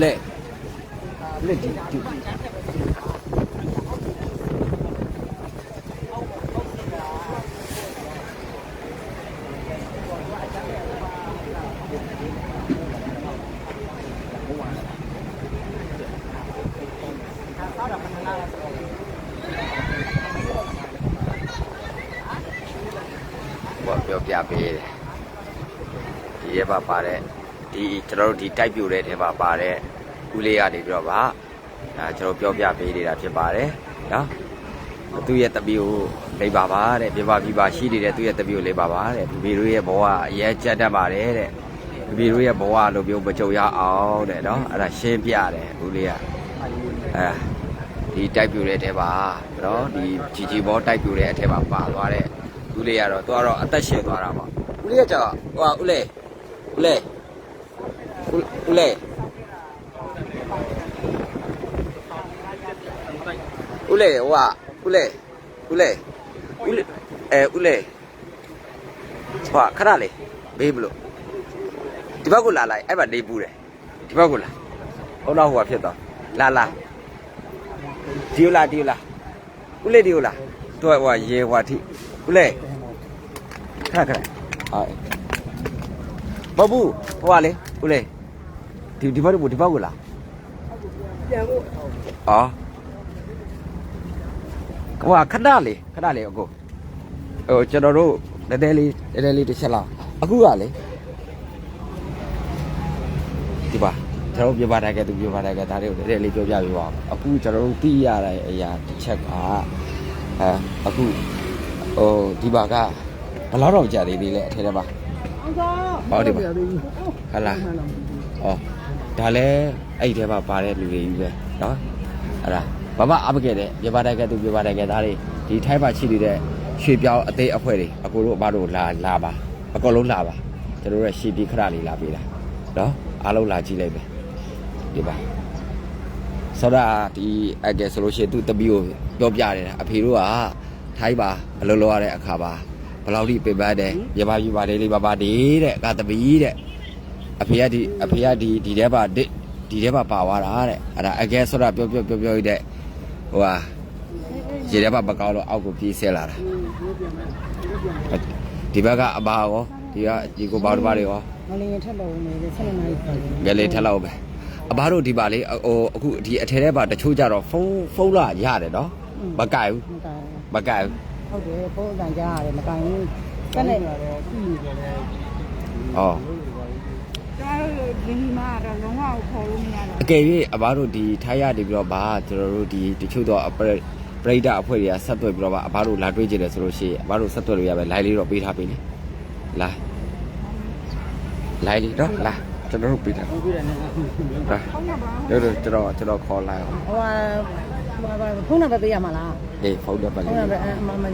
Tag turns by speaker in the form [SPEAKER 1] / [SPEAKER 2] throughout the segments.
[SPEAKER 1] လက်ဒီဒီဘောပြောပြပေးတယ်ဒီရဲပါပါတဲ့ ဒီကျွန်တော်တို့ဒီတိုက်ပြိုတဲ့ထဲမှာပါတဲ့ဦးလေးကနေပြီးတော့ပါဒါကျွန်တော်ပြောပြပေးနေတာဖြစ်ပါတယ်နော်သူ့ရဲ့တပီကိုလိပ်ပါပါတဲ့ပြပါပြပါရှိနေတဲ့သူ့ရဲ့တပီကိုလိပ်ပါပါတဲ့ဘီဘီတို့ရဲ့ဘဝအရေးကြက်တတ်ပါတယ်တဲ့ဘီဘီတို့ရဲ့ဘဝလိုမျိုးမကြုံရအောင်တဲ့နော်အဲ့ဒါရှင်းပြတယ်ဦးလေးကအဲဒီတိုက်ပြိုတဲ့ထဲပါနော်ဒီဂျီဂျီဘောတိုက်ပြိုတဲ့အထဲမှာပါသွားတဲ့ဦးလေးကတော့သူကတော့အသက်ရှင်သွားတာပါဦးလေးကကြောက်ဟိုဦးလေးဦးလေး ဦးဦးလေးဦးလေးဟိုကဦးလေးဦးလေးဦးလေးအဲဦးလေးဟိုကခဏလေးမေးမလို့ဒီဘက်ကိုလာလိုက်အဲ့မှာနေပူတယ်ဒီဘက်ကိုလာဟိုတော့ဟိုကဖြစ်သွားလာလာဒီကိုလာဒီကိုလာဦးလေးဒီကိုလာသူကဟိုကရေဟိုထိဦးလေးခဏခဏဟာမဟုတ်ဘူးဟိုကလေဦးလေး ဒီဒီဘက်ကိုဒီဘက်ကိုလာ
[SPEAKER 2] ပြန်ဖို့
[SPEAKER 1] အော်ဟိုကခဏလေးခဏလေးအကိုဟိုကျွန်တော်တို့နည်းနည်းလေးနည်းနည်းလေးတစ်ချက်လောက်အခုကလေဒီပါကျွန်တော်တို့ပြပါတိုင်းကသူပြပါတိုင်းကဒါတွေကိုနည်းနည်းလေးပြောပြပေးပါဦးအခုကျွန်တော်တို့သိရတဲ့အရာတစ်ချက်ကအဲအခုဟိုဒီပါကဘယ်လောက်တော့ကြာသေးသေးလဲအထက်ထဲပါ
[SPEAKER 2] အောင်သာ
[SPEAKER 1] ဟောဒီပါဟလာဩ ဒါလည်းအဲ့ဒီထဲမှာပါတဲ့လူတွေကြီးပဲเนาะအဲ့ဒါဘာမှအပခဲ့တဲ့ပြပါတိုက်ကသူပြပါတိုက်ကသားတွေဒီထိုင်းမှာရှိနေတဲ့ရွှေပြောင်းအသေးအဖွဲတွေအကိုတို့အဘတို့လာလာပါအကောလုံးလာပါကျွန်တော်တို့ရဲ့ရှီတီခရလေးလာပေးတာเนาะအားလုံးလာကြည့်လိုက်ပဲဒီပါဆိုတော့ဒီအကဲဆိုလို့ရှိရင်သူတပီကိုပြောပြတယ်အဖေတို့ကထိုင်းပါအလုပ်လုပ်ရတဲ့အခါပါဘယ်လောက်ထိပင်ပန်းတယ်ပြပါပြပါလေးလေးပါပါဒီတဲ့ကတပီတဲ့ အဖေကဒီအဖေကဒီဒီထဲပါဒီဒီထဲပါပါသွားတာတဲ့အဲ့ဒါအကဲဆိုတာပြောပြောပြောပြောတဲ့ဟိုဟာရေထဲပါမကောင်းတော့အောက်ကိုပြေးဆဲလာတာဒီဘက်ကအဘာရောဒီကဒီကိုဘာတို့ဘာတွေရော
[SPEAKER 2] မလင်းထက်လို့နေတယ်ဆက်နေနိုင်တယ်
[SPEAKER 1] ငယ်လေးထက်လောက်ပဲအဘာတို့ဒီပါလေဟိုအခုဒီအထဲထဲပါတချို့ကြတော့ဖုန်းဖုန်းလာရတယ်နော်မကြိုက်ဘူး
[SPEAKER 2] ဟုတ်တာ
[SPEAKER 1] မကြိုက်ဘူး
[SPEAKER 2] ဟုတ်တယ်ပုံစံကြားရတယ်မကင်ဘူးဆက်နေတော့ပြီးနေတယ်
[SPEAKER 1] ဩ
[SPEAKER 3] ကျွန်တော်တို့ဒီဒီမှာတော့လုံးဝခေါ်လို့မရတော့
[SPEAKER 1] အကယ်၍အဘာတို့ဒီထိုင်းရနေပြီးတော့ဗာကျွန်တော်တို့ဒီတချို့တော့အပရိပရိဒအဖွဲ့တွေကဆက်သွယ်ပြီးတော့ဗာအဘာတို့လာတွေ့ကြတယ်ဆိုလို့ရှိရင်အဘာတို့ဆက်သွယ်လို့ရပဲ line လေးတော့ပေးထားပေးလေလာ line လေးတော့လာကျွန်တော်တို့ပေးတယ်
[SPEAKER 2] ဟုတ်ပြီနဲ့
[SPEAKER 1] လာ
[SPEAKER 3] ဟုတ်မှာပါ
[SPEAKER 1] တို့တို့ကျွန်တော်ကျွန်တော်ခေါ်လိုက်အောင်
[SPEAKER 2] ဟိုဟာဖုန်းနံပါတ်ပေးရမှာလား
[SPEAKER 1] အေးဖုန်းနံပါတ်
[SPEAKER 2] ဖု
[SPEAKER 1] လေး
[SPEAKER 2] န်းနံပါတ်အမမ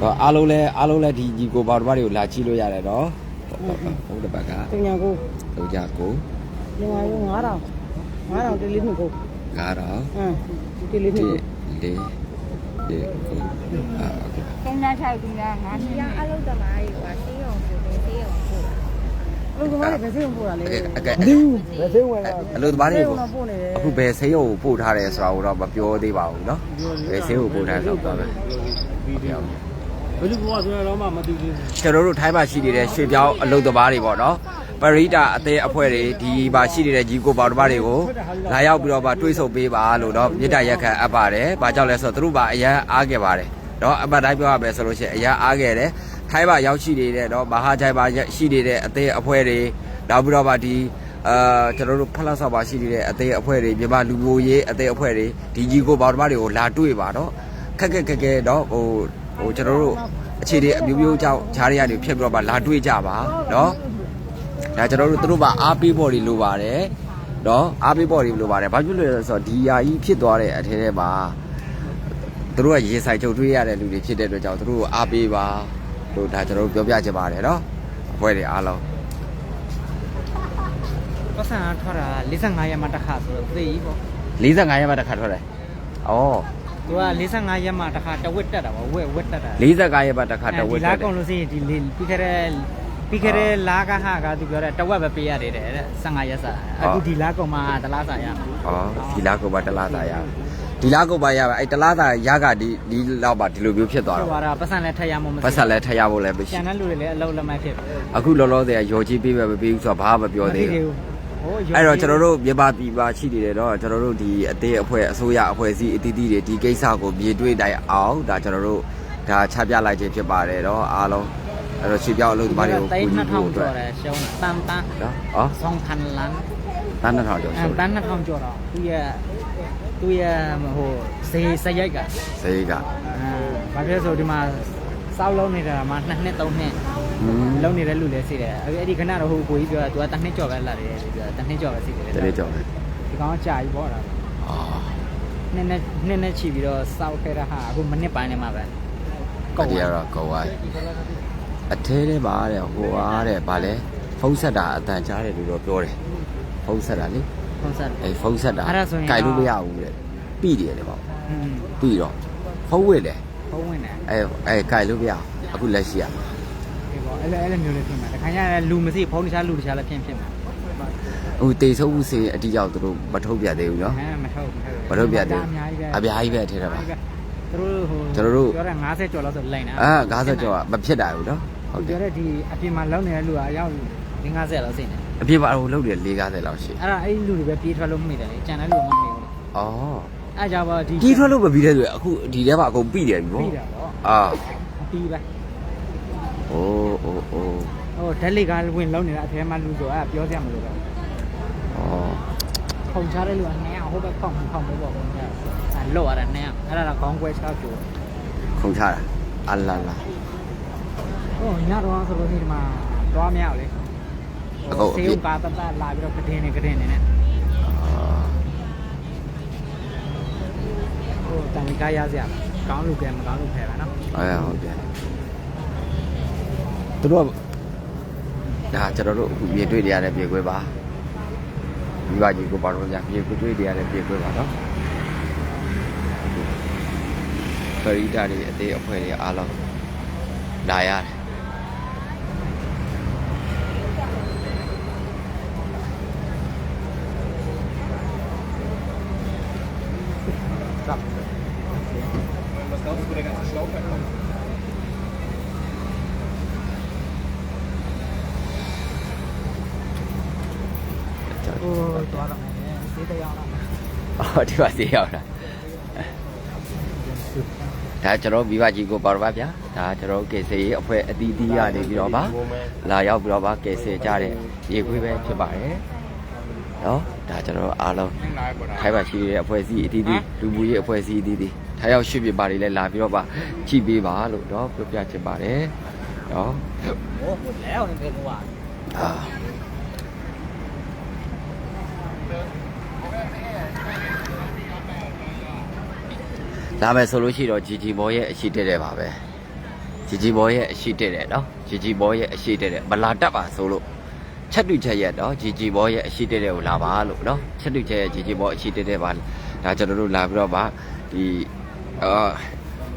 [SPEAKER 1] ဟောအားလုံးလဲအားလုံးလဲဒီညီကိုဘောက်တော်တွေကိုလာကြည့်လို့ရတယ်နော် ဖုန်းနံပါတ်က
[SPEAKER 2] တင်ညာကို
[SPEAKER 1] တို့ကြကို
[SPEAKER 2] ညီမရော9000 9000တေးလေးနှစ်ကို
[SPEAKER 1] 9000
[SPEAKER 2] ဟမ်တေးလေးနှစ်
[SPEAKER 1] ဒီ
[SPEAKER 2] ကို
[SPEAKER 1] ဒီဒီကိုအာโอเค
[SPEAKER 3] သုံးည6ဒူလာ9နှစ်
[SPEAKER 4] ရအလုပ်သမားတွေကဆေးရုံပို့တယ်ဆေးရုံပို့တာ
[SPEAKER 2] လူကမားတွေပဲစိတ်ဝင်ပို့တာလေ
[SPEAKER 1] အကဲ
[SPEAKER 2] ဒီပဲစိတ်ဝင်တာ
[SPEAKER 1] အလို့တမားတွေကို
[SPEAKER 2] ပို့နေတယ်
[SPEAKER 1] အခုဘယ်ဆေးရုံကိုပို့ထားတယ်ဆိုတာကိုတော့မပြောသေးပါဘူးเนาะဘယ်ဆေးရုံကိုပို့ထားလဲဆိုတော့ပြောမယ်
[SPEAKER 5] ဘယ်လိုဘဝဆိုတော့မှမသိသေးဘူး
[SPEAKER 1] ကျွန်တော်တို့ထိုင်းမှာရှိနေတဲ့ရွှေပြောင်းအလုပ်သမားတွေပေါ့နော်ပရိတာအသေးအဖွဲ့တွေဒီပါရှိနေတဲ့ကြီးကိုပါတို့တွေကိုလာရောက်ပြီးတော့ပါတွေးဆုံပေးပါလို့တော့မြစ်တရက်ခန့်အပ်ပါတယ်။ဘာကြောင့်လဲဆိုတော့သူတို့ပါအရန်အားခဲ့ပါတယ်။တော့အမှန်တိုင်းပြောရမယ်ဆိုလို့ရှိရင်အရန်အားခဲ့တယ်။ထိုင်းပါရောက်ရှိနေတဲ့တော့မဟာချိုင်ပါရှိနေတဲ့အသေးအဖွဲ့တွေနောက်ပြီးတော့ပါဒီအာကျွန်တော်တို့ဖလက်ဆောက်ပါရှိနေတဲ့အသေးအဖွဲ့တွေမြန်မာလူမျိုးရေးအသေးအဖွဲ့တွေဒီကြီးကိုပါတို့တွေကိုလာတွေ့ပါတော့ခက်ခက်ခက်ခဲတော့ဟို ဟိုကျွန်တော်တို့ အခြေတွေအမျိုးမျိုးကြောင့်ဈားတွေကနေဖြစ်ပြီးတော့မှလာတွေ့ကြပါเนาะဒါကျွန်တော်တို့သူတို့ပါအားပေးဖို့တွေလိုပါတယ်เนาะအားပေးဖို့တွေလိုပါတယ်ဘာဖြစ်လို့လဲဆိုတော့ဒီယာကြီးဖြစ်သွားတဲ့အထဲထဲမှာသူတို့ကရေဆိုင်ချုပ်တွေးရတဲ့လူတွေဖြစ်တဲ့အတွက်ကြောင့်သူတို့ကိုအားပေးပါလို့ဒါကျွန်တော်တို့ပြောပြချင်ပါတယ်เนาะအဖွဲ့တွေအားလုံး
[SPEAKER 5] ပတ်စံထွက်တာ45ရက်မှတစ်ခါဆိုတော့သိပြီပေါ့
[SPEAKER 1] 45ရက်မှတစ်ခါထွက်တယ်ဩ
[SPEAKER 5] သူက45ရက်မှတစ်ခါတဝက်တက်တာပေါ့ဝက်ဝက်တက်တာ
[SPEAKER 1] 45ရက်မှတစ်ခါတဝက်
[SPEAKER 5] ဒီ
[SPEAKER 1] တ
[SPEAKER 5] လာ
[SPEAKER 1] က်တယ်
[SPEAKER 5] ကုန်လို့ရှိရင်ဒီလေပြီးခဲ့တဲ့ပြီးခဲ့တဲ့လာကဟာကသူပြောတဲ့တဝက်ပဲပေးရတယ်တဲ့15ရက်စာအခုဒီလာကောင်မှတလားစာရမှာ
[SPEAKER 1] ဩဒီလားကိုပါတလားသားရဒီလားကိုပါရပါအဲ့တလားသားရကဒီဒီလောက်ပါဒီလိုမျိုးဖြစ်သွား
[SPEAKER 5] ဟို
[SPEAKER 1] တော့
[SPEAKER 5] ကတော့ပတ်စံလည်းထက်ရမှာမ
[SPEAKER 1] ပတ်ဆက်လဲထည့်ရဖို့လည်းမရှိ
[SPEAKER 5] ကျန်တဲ့လူတွေလည်းအလုံးလက်မဲ့ဖြစ်
[SPEAKER 1] အခုလောလောဆယ်ရော်ကြီးပေးပဲမပေးဘူးဆိုတော့ဘာမှမပြောသေးဘူး
[SPEAKER 5] ဟို
[SPEAKER 1] အဲ့တော့ကျွန်တော်တို့မြန်မာပြည်ပါရှိနေတယ်တော့ကျွန်တော်တို့ဒီအသေးအဖွဲ့အစိုးရအဖွဲ့အစည်းအသီးသီးတွေဒီကိစ္စကိုမြေတွေ့တိုင်အောင်ဒါကျွန်တော်တို့ဒါချပြလိုက်ခြင်းဖြစ်ပါတယ်တော့အားလုံးအဲ့တော့ရွှေပြောင်းအလုပ်သမားတွေကို
[SPEAKER 5] တိ
[SPEAKER 1] ကူ
[SPEAKER 5] တ်
[SPEAKER 1] ညီဖို့
[SPEAKER 5] 2000
[SPEAKER 1] အတွက်
[SPEAKER 5] ကျော်တယ်ရှုံးတာတန်တန်
[SPEAKER 1] နော်အော်
[SPEAKER 5] 2000လမ်း
[SPEAKER 1] တန်း2000ကျော်
[SPEAKER 5] အဲ
[SPEAKER 1] ဆို
[SPEAKER 5] တန်2000ကျော်တော့သူရဲ့သူရဲ့ဟိုဈေးစရိုက်က
[SPEAKER 1] ဈေးက
[SPEAKER 5] အဲဘာဖြစ်လို့ဆိုဒီမှာစောက်လုံးနေတာမှာ2နှစ်3နှစ်
[SPEAKER 1] อืม
[SPEAKER 5] လုံးနေတဲ့လူလည်းရှိတယ်အဲ့ဒီခဏတော့ဟိုကိုကြီးပြောတာ तू ကတစ်နှစ်ကျော်ပဲလာတယ်ပြောတာတစ်နှစ်ကျော်ပဲရှိတယ်
[SPEAKER 1] တလေးကျော်တယ်
[SPEAKER 5] ဒီကောင်ကကြာပြီပေါ့တာ
[SPEAKER 1] အော်
[SPEAKER 5] နည်းနည်းနည်းနည်းချီပြီးတော့စောက်ခဲ့တာဟာအခုမနစ်ပိုင်းနေမှာပဲ
[SPEAKER 1] ကောဒီကတော့ကောဝိုင်းအထဲထဲပါတဲ့ဟိုအားတဲ့ဗာလဲဖုံးဆက်တာအတန်ကြားတယ်လို့တော့ပြောတယ်ဖုံးဆက်တာလေ
[SPEAKER 5] ကွန်ဆာ
[SPEAKER 1] အဲဖုံးဆက်တာ
[SPEAKER 5] အဲ့ဒါဆိုရင်
[SPEAKER 1] ကြိုက်လို့မရဘူးတဲ့ပြီးတယ်လေပေါ့
[SPEAKER 5] อืม
[SPEAKER 1] ပြီးတော့ဖုံးဝစ်တယ်
[SPEAKER 5] ဖုံးဝင်တယ်
[SPEAKER 1] အဲအဲကြိုက်လို့မရဘူးအခုလက်ရှိရမှာ
[SPEAKER 5] ဒီပေါ့ အဲ့လိုအဲ့လိုမျိုးလေးဖြစ်မှာတခါကျရင်လူမရှိဖုန်းတခြားလူတခြားလည်းဖြစ်ဖြစ်မှာ
[SPEAKER 1] ဟိုတေဆုပ်ဦးစင်အတိအကျသူတို့မထုတ်ပြသေးဘူးနော်ဟ
[SPEAKER 5] မ်မထုတ်
[SPEAKER 1] မထုတ်ပြသေးဘူး
[SPEAKER 5] အများကြီးပဲ
[SPEAKER 1] အထက်တာပါ
[SPEAKER 5] သူတို့ဟို
[SPEAKER 1] ကျွန်တော်တို့
[SPEAKER 5] ပြောတဲ့50ကျော်လောက်ဆိုလိန်တာ
[SPEAKER 1] အာ50ကျော်ကမဖြစ်တာဘူးနော်ဟုတ်တယ်
[SPEAKER 5] ပြောတဲ့ဒီအပြင်မှာလောက်နေတဲ့လူကအရောက်50လောက်စင်တယ်
[SPEAKER 1] အပြင်မှာဟိုလောက်တယ်40လောက်ရှိ
[SPEAKER 5] အဲ့ဒါအဲ့ဒီလူတွေပဲပြေးထွက်လို့မိတယ်လေကျန်တဲ့လူကမမိဘူး
[SPEAKER 1] ဩ
[SPEAKER 5] အဲ့ကြပါဒီ
[SPEAKER 1] ပြေးထွက်လို့မပြီးတဲ့ဆိုအခုဒီထဲမှာအကုန်ပြီးတယ်ပြီဗော
[SPEAKER 5] ပြီးတာဗော
[SPEAKER 1] အာ
[SPEAKER 5] ပြီးပါ ဓာတ်လိကဝင်လုံးနေတာအထဲမှာလူဆိုအဲ့ပြောစရာမလိုတော့
[SPEAKER 1] ဩ
[SPEAKER 5] ခုံချတဲ့လူက2ဟိုဘက်ဖောက်ဖောက်ပဲပေါ့ကွာအဲ့လော့ရတာ2အဲ့ဒါကခေါင်းကွဲချောက်ကျိုး
[SPEAKER 1] ခုံချတာအလာလာ
[SPEAKER 5] ဟိုညတော့ဆိုလို့ဒီမှာသွားမရဘူးလေစေုံကာတတလာပြီးတော့ကတင်းနေကတင်းနေနဲ့
[SPEAKER 1] အာ
[SPEAKER 5] ဟိုတန်ကားရစရာကောင်းလူကဲမကောင်းလူဖဲပါနော်
[SPEAKER 1] အဲဟုတ်တယ်သူတို့က ဒါကျွန်တော်တို့အခုမြေတွေ့နေရတဲ့ပြေခွဲပါမိဘကြီးကိုပါတော့ကြာမြေခွဲတွေ့နေရတဲ့ပြေခွဲပါနော်ပရိဒါတွေအသေးအဖွဲတွေအားလုံးလာရတယ်
[SPEAKER 5] ဟိုသွားတော့မယ်စေးတရားတော့
[SPEAKER 1] အော်ဒီပါသေးရောက်တာဒါကျွန်တော်မိဘကြီးကိုပါတော့ပါဗျာဒါကျွန်တော်ကေဆေးအဖွဲ့အသီးသီးရနေပြီးတော့ပါလာရောက်ပြီးတော့ပါကေဆေးကြတဲ့ရေခွေးပဲဖြစ်ပါတယ်နော်ဒါကျွန်တော်အားလုံးထိုင်ပါရှိတဲ့အဖွဲ့အစည်းအသီးသီးလူမှုရေးအဖွဲ့အစည်းအသီးသီးထိုင်ရောက်ရှိပြပါတွေလည်းလာပြီးတော့ပါကြည့်ပေးပါလို့တော့ပြောပြချင်ပါတယ်နော်
[SPEAKER 5] ဟိုလဲအောင်နေတယ်ကွာ
[SPEAKER 1] အာလာ မယ်ဆိုလို့ရှိတော့ GG ဘောရဲ့အရှိတက်တယ်ပါပဲ GG ဘောရဲ့အရှိတက်တယ်နော် GG ဘောရဲ့အရှိတက်တယ်မလာတတ်ပါဆိုလို့ချက်တူချက်ရဲ့နော် GG ဘောရဲ့အရှိတက်တယ်ကိုလာပါလို့နော်ချက်တူချက်ရဲ့ GG ဘောအရှိတက်တယ်ပါဒါကျွန်တော်တို့လာပြီးတော့ပါဒီအာ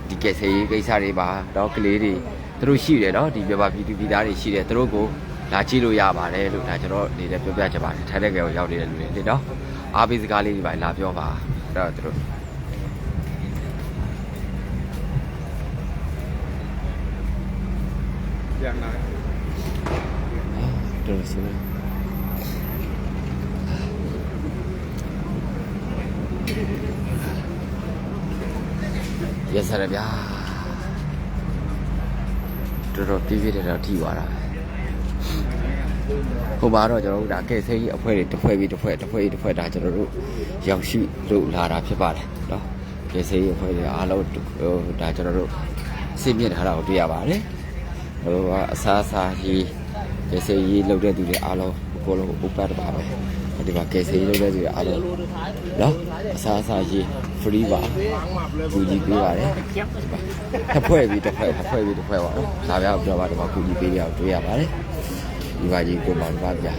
[SPEAKER 1] ဒီကဲဆေးကိစ္စတွေပါတော့ကလေးတွေသူတို့ရှိတယ်နော်ဒီပြပါပြည်သူပြည်သားတွေရှိတယ်သူတို့ကိုလာကြည့်လို့ရပါတယ်လို့ဒါကျွန်တော်အနေနဲ့ပြောပြချင်ပါတယ်ထိုင်တဲ့ကဲကိုရောက်နေတဲ့လူတွေလေနော်အားပေးစကားလေးတွေပါလာပြောပါအဲ့တော့သူတို့
[SPEAKER 6] ပြန်လာ
[SPEAKER 1] တော်စီမရစရဗျာတော်တော်ပြည့်ပြည့်တော်တော်ထိသွားတာဟိုပါတော့ကျွန်တော်တို့ဒါကဲဆဲကြီးအဖွဲတွေတစ်ဖွဲပြီးတစ်ဖွဲတစ်ဖွဲတစ်ဖွဲဒါကျွန်တော်တို့ရောက်ရှိလို့လာတာဖြစ်ပါတယ်เนาะကဲဆဲကြီးအဖွဲတွေအားလုံးဟိုဒါကျွန်တော်တို့အစီအမြင့်ထားတာကိုတွေ့ရပါတယ် တို့ကအစားအစာရေးကယ်ဆယ်ရေးလုပ်တဲ့သူတွေအားလုံးအကုန်လုံးဥပတ်ပါပဲဒီမှာကယ်ဆယ်ရေးလုပ်တဲ့သူတွေအားလုံးနော်အစားအစာရေး free ပါကူညီပေးပါတယ်တစ်ဖွဲ့ပြီးတစ်ဖွဲ့တစ်ဖွဲ့ပြီးတစ်ဖွဲ့ပါနော်ဒါပြတော့ပါဒီမှာကူညီပေးရအောင်တွေ့ရပါတယ်ဒီပါကြီးကိုပါပါဗျာ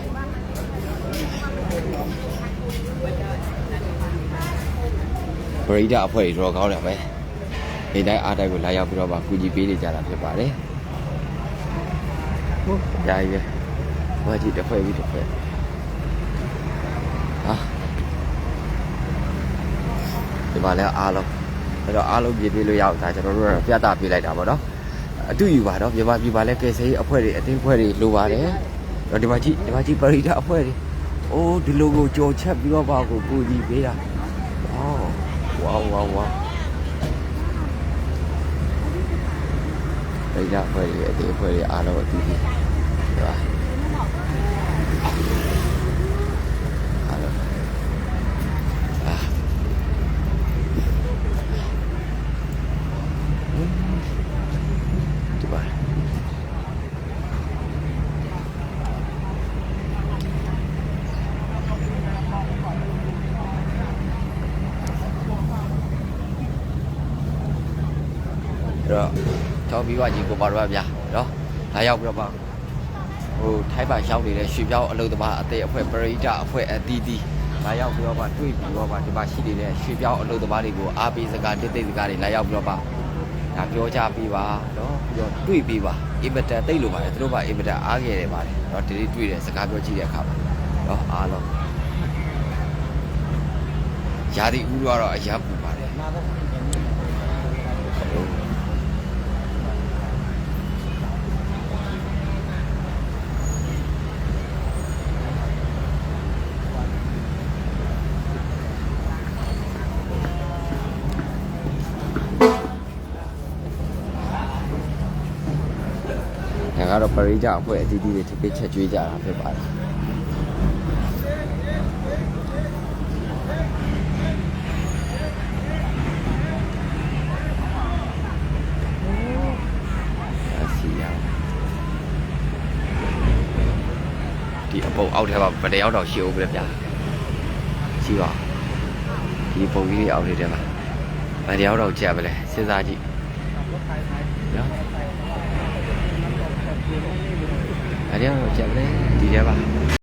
[SPEAKER 1] ပရိဒအဖွဲ့ရောကောင်းတယ်ပဲနေတိုင်းအားတိုင်းကိုလာရောက်ပြီးတော့ပါကူညီပေးနေကြတာဖြစ်ပါတယ်
[SPEAKER 5] ဟုတ်
[SPEAKER 1] ရာကြီးပဲဘာကြီးတစ်ဖွဲ့ပြီးတစ်ဖွဲ့ဟာဒီမှာလည်းအားလုံးအဲ့တော့အားလုံးပြည့်ပြည့်လို့ရအောင်ဒါကျွန်တော်တို့ကပြသပေးလိုက်တာပေါ့နော်အတူယူပါတော့မြန်မာပြည်မှာလည်းကယ်ဆယ်ရေးအဖွဲ့တွေအသင်းအဖွဲ့တွေလိုပါတယ်တော့ဒီမှာကြည့်ဒီမှာကြည့်ပရိဒါအဖွဲ့တွေအိုးဒီလိုကိုကြော်ချက်ပြီးတော့ပါကိုပူကြည့်ပေးတာဝေါဝေါဝေါဝေါ ပရိဒါအဖွဲ့တွေအသင်းအဖွဲ့တွေအားလုံးအတူတူဒီပါအားလုံးအာ ဒီပါအဲ့တော့ မိဘကြီးကိုပါတော့ဗျာနော်လာရောက်ပြီးတော့မှဟိုထိုင်းပါရောက်နေတဲ့ရွှေပြောင်းအလုပ်သမားအသေးအဖွဲ့ပရိဒတ်အဖွဲ့အသီးသီးလာရောက်ပြီးတော့မှတွေ့ပြီးတော့မှဒီမှာရှိနေတဲ့ရွှေပြောင်းအလုပ်သမားတွေကိုအားပေးစကားတိတ်တိတ်စကားတွေလာရောက်ပြီးတော့မှဒါပြောကြပေးပါနော်ပြီးတော့တွေ့ပေးပါအင်မတန်တိတ်လို့ပါတယ်သူတို့ကအင်မတန်အားငယ်တယ်ပါတယ်နော်ဒီလေးတွေ့တယ်စကားပြောကြည့်တဲ့အခါမှာနော်အားလုံးရာသီဥတုကတော့အယပ်ပူပါတယ် ကတော့ပရိကြအဖွဲ့အသီးသီးတွေထိပိတ်ချက်ကျွေးကြတာဖြစ်ပါတယ်အစီရဒီအပုံအောက်ထဲမှာဗတယောက်တော့ရှိအောင်ပြဗျာရှိပါဒီပုံကြီးတွေအောက်ထဲထဲမှာဗတယောက်တော့ကြက်ပဲလေစဉ်းစားကြည့်နော် အရင်ကကြက်ပဲဒီထဲပါ